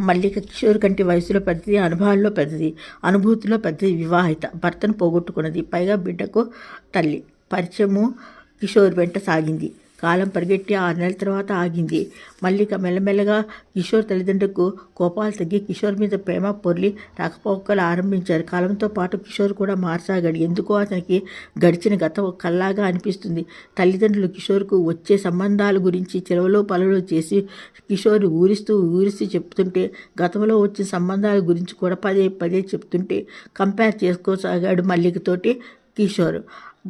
మల్లిక కిషోర్ కంటి వయసులో పెద్దది అనుభవాల్లో పెద్దది అనుభూతిలో పెద్దది వివాహిత. భర్తను పోగొట్టుకున్నది. పైగా బిడ్డకు తల్లి. పరిచయము కిషోర్ వెంట సాగింది. కాలం పరిగెట్టి ఆరు నెలల తర్వాత ఆగింది. మల్లిక మెల్లమెల్లగా కిషోర్ తల్లిదండ్రులకు కోపాలు తగ్గి కిషోర్ మీద ప్రేమ పొర్లి రాకపోకలు ఆరంభించారు. కాలంతో పాటు కిషోర్ కూడా మార్చాగాడు ఎందుకో అతనికి గడిచిన గతం కల్లాగా అనిపిస్తుంది. తల్లిదండ్రులు కిషోర్కు వచ్చే సంబంధాల గురించి చెలవలో పలలో చేసి కిషోర్ ఊరిస్తూ ఊరిస్తూ చెప్తుంటే గతంలో వచ్చిన సంబంధాల గురించి కూడా పదే పదే చెప్తుంటే కంపేర్ చేసుకోసాగాడు మల్లికతోటి. కిషోర్.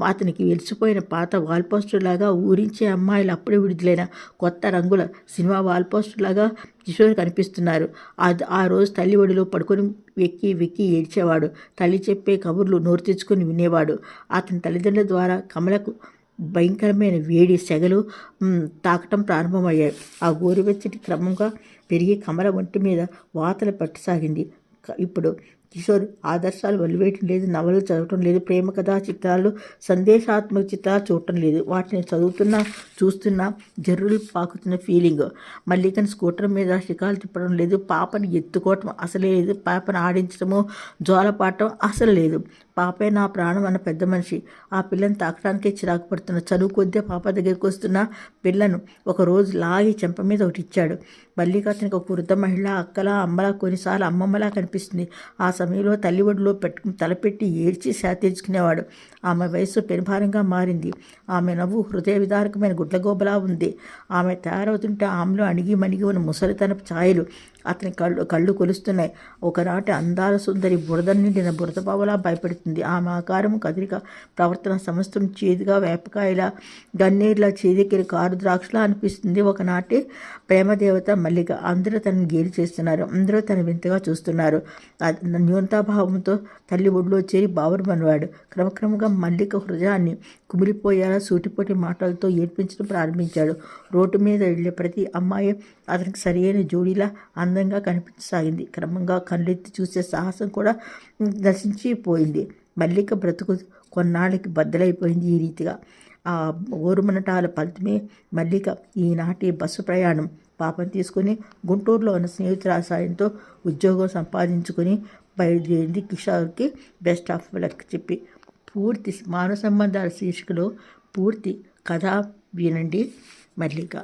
అతనికి వెలిసిపోయిన పాత వాల్ లాగా ఊరించే అమ్మాయిలు అప్పుడే విడుదలైన కొత్త రంగుల సినిమా వాల్ లాగా కిషోర్ కనిపిస్తున్నారు. అది ఆ రోజు తల్లి ఒడిలో పడుకొని వెక్కి వెక్కి ఏడ్చేవాడు. తల్లి చెప్పే కబుర్లు నోరు తెచ్చుకొని వినేవాడు. అతని తల్లిదండ్రుల ద్వారా కమలకు భయంకరమైన వేడి సెగలు తాకటం ప్రారంభమయ్యాయి. ఆ గోరువెచ్చటి క్రమంగా పెరిగి కమల ఒంటి మీద వాతలు పట్టసాగింది. ఇప్పుడు కిషోర్ ఆదర్శాలు వెలివేయటం లేదు నవలు చదవటం లేదు ప్రేమ కథా చిత్రాలు సందేశాత్మక చిత్రాలు చూడటం లేదు. వాటిని చదువుతున్నా చూస్తున్నా జర్రులు పాకుతున్న ఫీలింగ్ మల్లికను స్కూటర్ మీద శిఖాలు తిప్పడం లేదు పాపని ఎత్తుకోవటం అసలే లేదు పాపను ఆడించడము జోలపాటం అసలు లేదు. పాపే నా ప్రాణం అన్న పెద్ద మనిషి. ఆ పిల్లని తాకడానికే చిరాకు పడుతున్న చదువు కొద్దే పాప దగ్గరికి వస్తున్న పిల్లను ఒక రోజు లాగి చెంప మీద ఒకటి ఇచ్చాడు. మల్లిక అతనికి ఒక వృద్ధ మహిళ అక్కలా అమ్మలా కొన్నిసార్లు అమ్మమ్మలా కనిపిస్తుంది. ఆ సమయంలో తల్లి ఒడిలో పెట్టు తలపెట్టి ఏడ్చి శాతీర్చుకునేవాడు ఆమె వయసు పెనుభారంగా మారింది. ఆమె నవ్వు హృదయ విదారకమైన గుడ్లగోబలా ఉంది. ఆమె తయారవుతుంటే ఆమెలో అణిగి మణిగి ఉన్న ముసలితనపు ఛాయలు అతని కళ్ళు కళ్ళు కొలుస్తున్నాయి. ఒకనాటి అందాల సుందరి బురద నిండిన బురద పావలా భయపెడుతుంది. ఆమె ఆకారం కదిరిక ప్రవర్తన సమస్తం చేదుగా వేపకాయల గన్నీర్ల చేదికిన కారు ద్రాక్షలా అనిపిస్తుంది. ఒకనాటి ప్రేమదేవత మల్లిక అందరూ తనని గేలి చేస్తున్నారు. అందరూ తన వింతగా చూస్తున్నారు. న్యూనతాభావంతో తల్లి ఒడిలో చేరి బావురమన్నవాడు క్రమక్రమంగా మల్లిక హృదయాన్ని కుమిలిపోయేలా సూటిపోటి మాటలతో ఏడ్పించడం ప్రారంభించాడు. రోడ్డు మీద వెళ్ళే ప్రతి అమ్మాయి అతనికి సరియైన జోడీలా అందంగా కనిపించసాగింది. క్రమంగా కళ్ళెత్తి చూసే సాహసం కూడా నశించిపోయింది. మల్లిక బ్రతుకు కొన్నాళ్ళకి బద్దలైపోయింది ఈ రీతిగా. ఆ ఓరుమనటాల ఫలితమే మల్లిక ఈనాటి బస్సు ప్రయాణం. పాపం తీసుకుని గుంటూరులో ఉన్న స్నేహితుల సాయంతో ఉద్యోగం సంపాదించుకుని బయలుదేరింది కిషోర్కి బెస్ట్ ఆఫ్ లక్ చెప్పి. పూర్తి మానవ సంబంధాల శీర్షికలో పూర్తి కథ వినండి మల్లిక.